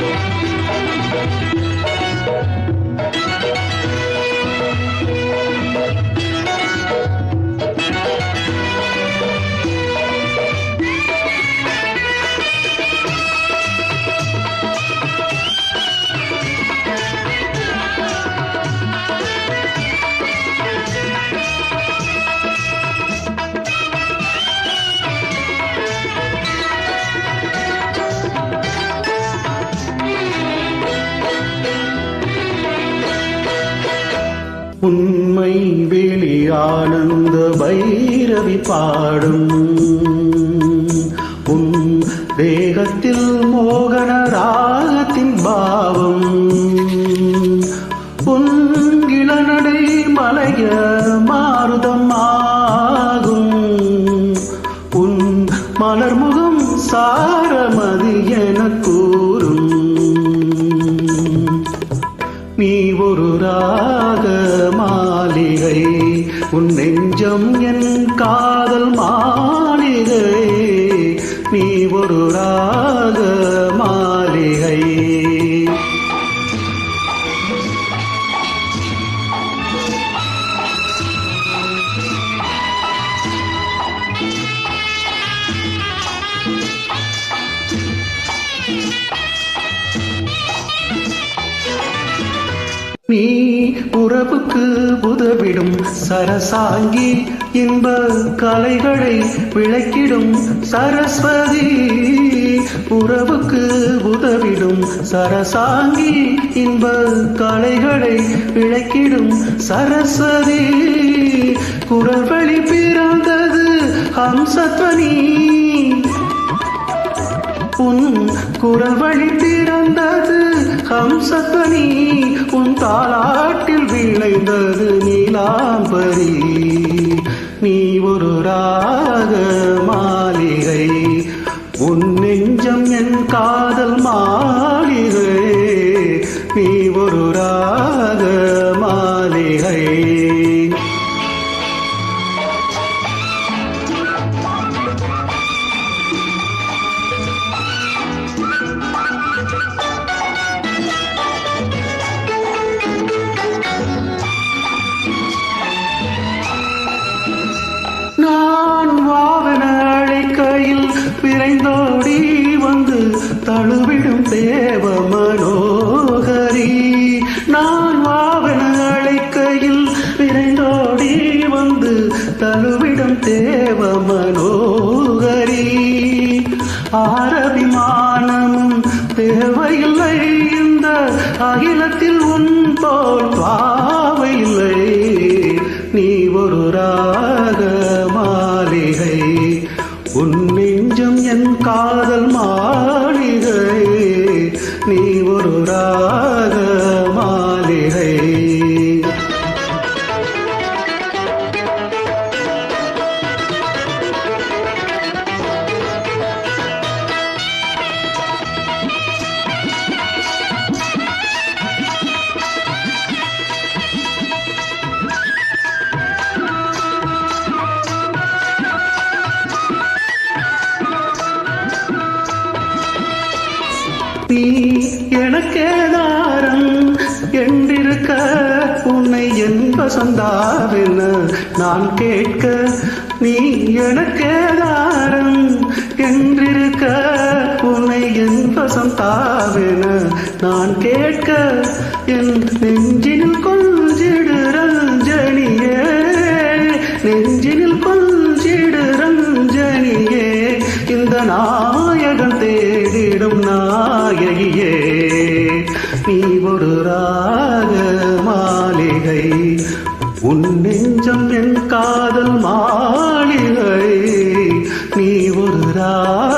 Música உண்மை வெளி ஆனந்த பைரவி பாடும். உன் தேகத்தில் மோகன ராகத்தின் பாவம். உன் இளநடை மலைய மாருதம் ஆகும் உன் மலர்முகம் சாரமதி என நெஞ்சம் என் காதல் மாளிகை நீ ஒரு ரா நீ உறவுக்கு உதவிடும் சரசாங்கி இன்ப கலைகளை விளக்கிடும் சரஸ்வதி. உறவுக்கு உதவிடும் சரசாங்கி இன்ப கலைகளை விளக்கிடும் சரஸ்வதி. குரல் வழி பிறந்தது ஹம்சத்வனி. உன் குரல் வழி திறந்தது ஹம்சத்வனி உன் தாளாட்டில் விளைந்தது நீலாம்பரி. நீ ஒரு ராக மாளிகை உன் நெஞ்சம் என் காதல் விரைந்தோடி வந்து தழுவிடும் தேவ மனோகரி. நான் வாகன அழைக்கையில் விரைந்தோடி வந்து தழுவிடும் தேவ மனோகரி. ஆரபிமானமும் தேவையில்லை இந்த அகிலத்தில் உன் போல் பாவையில்லை. நீ ஒரு ரா நீ ஒரு ராக எனக்கேதாரம் என்றிருக்க உன்னை என் வசந்தாவென நான் கேட்க நீ எனக்கேதாரம் என்றிருக்க உன்னை என் வசந்தாவென நான் கேட்க என் நெஞ்சினில் கொள்ள நாயகியே நீ ஒரு ராக மாளிகை. உன் நெஞ்சம் என் காதல் மாளிகை. நீ ஒரு ராக